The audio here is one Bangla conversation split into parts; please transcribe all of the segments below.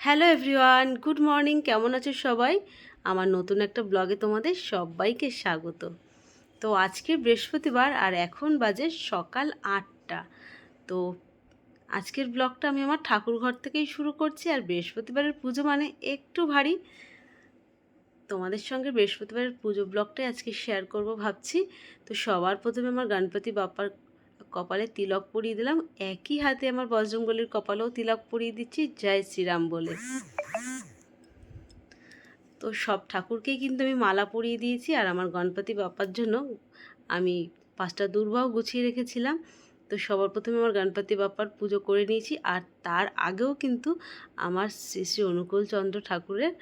হ্যালো এভরিওয়ান, গুড মর্নিং, কেমন আছো সবাই? আমার নতুন একটা ব্লগে তোমাদের সবাইকে স্বাগত। তো আজকে বৃহস্পতিবার আর এখন বাজে সকাল আটটা। তো আজকের ব্লগটা আমি আমার ঠাকুর ঘর থেকেই শুরু করছি, আর বৃহস্পতিবারের পুজো মানে একটু ভারী। তোমাদের সঙ্গে বৃহস্পতিবারের পুজো ব্লগটাই আজকে শেয়ার করব ভাবছি। তো সবার প্রথমে আমার গণপতি বাপ্পার কপালে তিলক পরিয়ে দিলাম। একই হাতে আমার বজরঙ্গলির কপালেও তিলক পরিয়ে দিচ্ছি। জয় শ্রীরাম বলে। তো সব ঠাকুরকেই কিন্তু আমি মালা পরিয়ে দিয়েছি আর আমার গণপতি বাপ্পার জন্য আমি পাঁচটা দুর্বাও গুছিয়ে রেখেছিলাম। তো সবার প্রথমে আমার গণপতি বাপ্পার পুজো করে নিয়েছি আর তার আগেও কিন্তু আমার শ্রী শ্রী অনুকূল চন্দ্র ঠাকুরের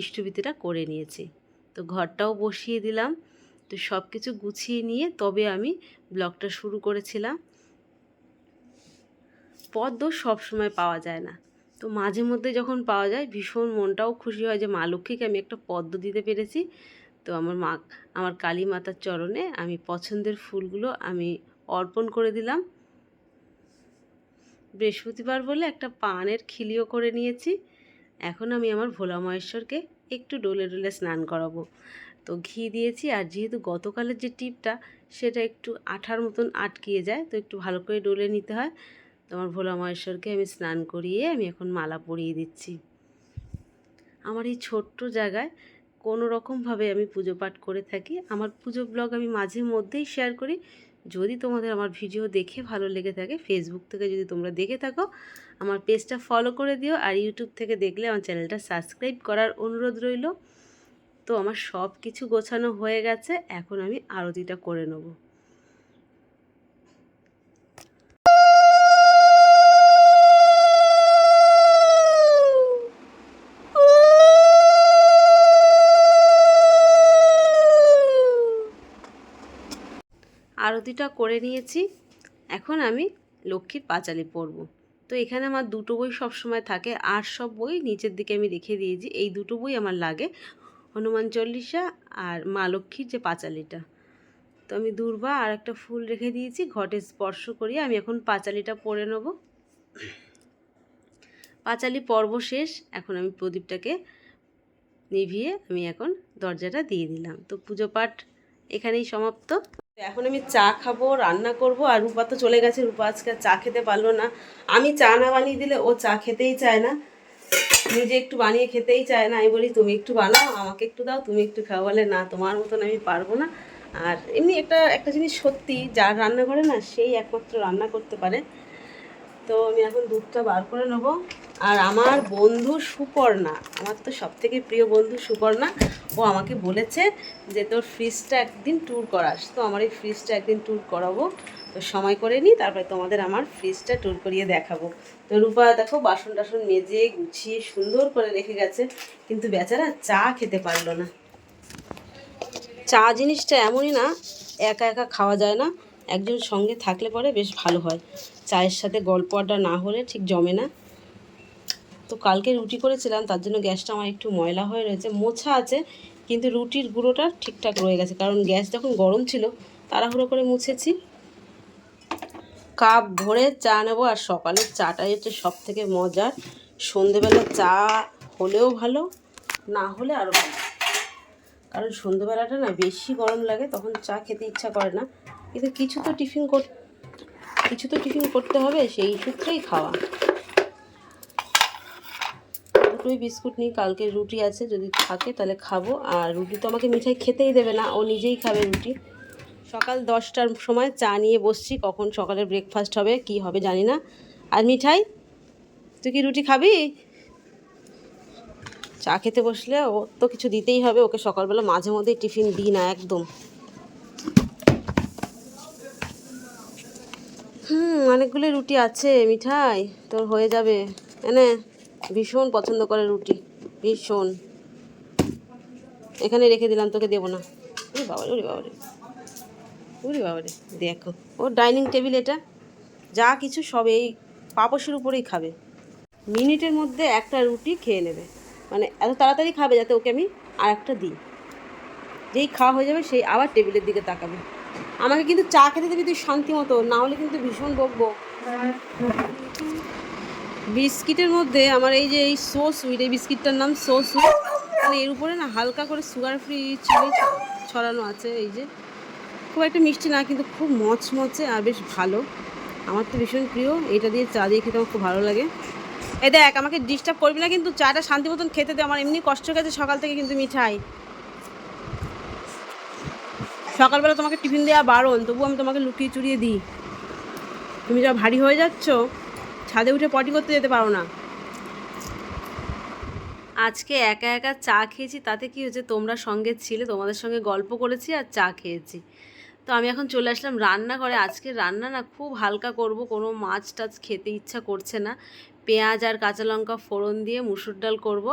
ইষ্টবিতিটা করে নিয়েছি। তো ঘরটাও বসিয়ে দিলাম। তো সব কিছু গুছিয়ে নিয়ে তবে আমি ব্লগটা শুরু করেছিলাম। পদ্ম সব সময় পাওয়া যায় না। তো মাঝে মধ্যে যখন পাওয়া যায়, ভীষণ মনটাও খুশি হয় যে, মা লক্ষ্মীকে আমি একটা পদ্ম দিতে পেরেছি। তো আমার মা, আমার কালী মাতার চরণে আমি পছন্দের ফুলগুলো আমি অর্পণ করে দিলাম। বৃহস্পতিবার বলে একটা পানের খিলিও করে নিয়েছি। এখন আমি আমার ভোলা মহেশ্বরকে একটু ডোলে ডোলে স্নান করাবো। তো ঘি দিয়েছি। আর যেহেতু গতকালের যে টিপটা, সেটা একটু আঠার মতন আটকিয়ে যায়, তো একটু ভালো করে ডলে নিতে হয়। তো আমার ভোলা মহেশ্বরকে আমি স্নান করিয়ে আমি এখন মালা পরিয়ে দিচ্ছি। আমার এই ছোট্ট জায়গায় কোনো রকমভাবে আমি পুজো পাঠ করে থাকি। আমার পুজো ব্লগ আমি মাঝে মধ্যেই শেয়ার করি। যদি তোমাদের আমার ভিডিও দেখে ভালো লেগে থাকে ফেসবুক থেকে যদি তোমরা দেখে থাকো, আমার পেজটা ফলো করে দিও। আর ইউটিউব থেকে দেখলে আমার চ্যানেলটা সাবস্ক্রাইব করার অনুরোধ রইল। তো আমার সব কিছু গোছানো হয়ে গেছে, এখন আমি আরতিটা করে নেব। আরতিটা করে নিয়েছি, এখন আমি লক্ষ্মীর পাঁচালি পরব। তো এখানে আমার দুটো বই সবসময় থাকে, আর সব বই নিচের দিকে আমি রেখে দিয়েছি, এই দুটো বই আমার লাগে। হনুমান চল্লিশা আর মা লক্ষ্মীর যে পাঁচালিটা। তো আমি দূর্বা আর একটা ফুল রেখে দিয়েছি, ঘটে স্পর্শ করিয়ে আমি এখন পাঁচালিটা পরে নেব। পাঁচালি পর্ব শেষ, এখন আমি প্রদীপটাকে নিভিয়ে আমি এখন দরজাটা দিয়ে দিলাম। তো পুজো পাঠ এখানেই সমাপ্ত। এখন আমি চা খাব, রান্না করব, আর রূপা তো চলে গেছে। রূপা আজকে চা খেতে পারল না। আমি চা না বানিয়ে দিলে ও চা খেতেই চায় না। নিজে একটু বানিয়ে খেতেই চায় না, আমি বলি, তুমি একটু বানাও, আমাকে একটু দাও, তুমি একটু খাও। বলে, না, তোমার মতন আমি পারব না। আর এমনি একটা একটা জিনিস সত্যি, যার রান্না করে না সেই একমাত্র রান্না করতে পারে। তো আমি এখন দুধটা বার করে নেব। আর আমার বন্ধু সুপর্ণা, আমার তো সবথেকে প্রিয় বন্ধু সুপর্ণা ও আমাকে বলেছে যে তোর ফ্রিজটা একদিন ট্যুর করাস। তো আমার এই ফ্রিজটা একদিন ট্যুর করাবো। তো সময় করে নিই, তারপরে তোমাদের আমার ফ্রিজটা ট্যুর করিয়ে দেখাবো। তো রূপা, দেখো বাসন টাসন মেজে, গুছিয়ে, সুন্দর করে রেখে গেছে। কিন্তু বেচারা চা খেতে পারল না। চা জিনিসটা এমনই না, একা একা খাওয়া যায় না। একজন সঙ্গে থাকলে পরে বেশ ভালো হয়। চায়ের সাথে গল্প আড্ডা না হলে ঠিক জমে না। তো কালকে রুটি করেছিলাম, তার জন্য গ্যাসটা আমার একটু ময়লা হয়ে রয়েছে, মোছা আছে, কিন্তু রুটির গুঁড়োটা ঠিকঠাক রয়ে গেছে, কারণ গ্যাস যখন গরম ছিল, তাড়াহুড়ো করে মুছেছি। কাপ ভরে চা নেব, আর সকালের চাটাই হচ্ছে সব থেকে মজার। সন্ধেবেলা চা হলেও ভালো, না হলে আরও ভালো। কারণ সন্ধেবেলাটা না বেশি গরম লাগে, তখন চা খেতে ইচ্ছা করে না। কিন্তু কিছু তো টিফিন কর, কিছু তো টিফিন করতে হবে, সেই সূত্রেই খাওয়া। দুটোই বিস্কুট নিই কালকে রুটি আছে, যদি থাকে তাহলে খাব। আর রুটি তো আমাকে মিঠাই খেতেই দেবে না, ও নিজেই খাবে রুটি। সকাল দশটার সময় চা নিয়ে বসছি, কখন সকালের ব্রেকফাস্ট হবে, কি হবে জানি না। আর মিঠাই, তুই কি রুটি খাবি? চা খেতে বসলে ও তো কিছু দিতেই হবে, ওকে সকালবেলা মাঝে মধ্যেই টিফিন দিই না একদম। হুম, অনেকগুলো রুটি আছে, মিঠাই, তোর হয়ে যাবে। এনে ভীষণ পছন্দ করে রুটি, ভীষণ। এখানে রেখে দিলাম, তোকে দেবো না। ওরে বাবা ওরে বাবা রে ওরে বাবা রে দেখো। ও ডাইনিং টেবিল এটা। যা কিছু সব এই পাপসের উপরেই খাবে। মিনিটের মধ্যে একটা রুটি খেয়ে নেবে। মানে এত তাড়াতাড়ি খাবে যাতে ওকে আমি আর একটা দিই। যেই খাওয়া হয়ে যাবে সেই আবার টেবিলের দিকে তাকাবে। আমাকে কিন্তু চা খেতে দেবে তুই শান্তি মতো। না হলে কিন্তু ভীষণ বকবো বিস্কিটের মধ্যে আমার এই যে এই সো সুইট এই বিস্কিটটার নাম সো সুইট মানে এর উপরে না হালকা করে সুগার ফ্রি চিনি ছড়ানো আছে, এই যে। খুব একটা মিষ্টি না, কিন্তু খুব মচমচে আর বেশ ভালো। আমার তো ভীষণ প্রিয়, এটা দিয়ে চা দিয়ে খেতে আমার খুব ভালো লাগে। এই দেখ, আমাকে ডিস্টার্ব করবি না, কিন্তু চাটা শান্তি মতন খেতে দে, আমার এমনি কষ্ট গেছে সকাল থেকে কিন্তু মিঠাই। সকালবেলা তোমাকে টিফিন দেওয়া বারণ তবু আমি তোমাকে লুকিয়ে চুরিয়ে দিই। তুমি যা ভারী হয়ে যাচ্ছ ছাদে উঠে পটি করতে যেতে পারো না। আজকে একা একা চা খেয়েছি, তাতে কি হয়েছে? তোমরা সঙ্গে ছিলে, তোমাদের সঙ্গে গল্প করেছি আর চা খেয়েছি। তো আমি এখন চলে আসলাম রান্নাঘরে। আজকে রান্না না খুব হালকা করব, কোনো মাছ টাছ খেতে ইচ্ছা করছে না। পেঁয়াজ আর কাঁচা লঙ্কা ফোড়ন দিয়ে মুসুর ডাল করব,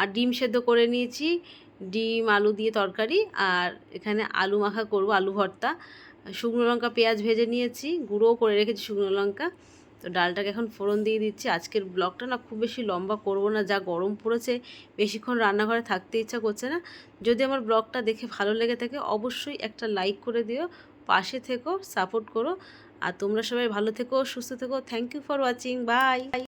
আর ডিম সেদ্ধ করে নিয়েছি। ডিম, আলু দিয়ে তরকারি, আর এখানে আলু মাখা করব, আলু ভর্তা। শুকনো লঙ্কা পেঁয়াজ ভেজে নিয়েছি, গুঁড়োও করে রেখেছি শুকনো লঙ্কা। তো ডালটাকে এখন ফোড়ন দিয়ে দিচ্ছি। আজকের ব্লগটা না খুব বেশি লম্বা করব না, যা গরম পড়েছে, বেশিক্ষণ রান্নাঘরে থাকতে ইচ্ছা করছে না। যদি আমার ব্লগটা দেখে ভালো লেগে থাকে, অবশ্যই একটা লাইক করে দিও, পাশে থেকো সাপোর্ট করো। আর তোমরা সবাই ভালো থেকো, সুস্থ থেকো। Thank you for watching bye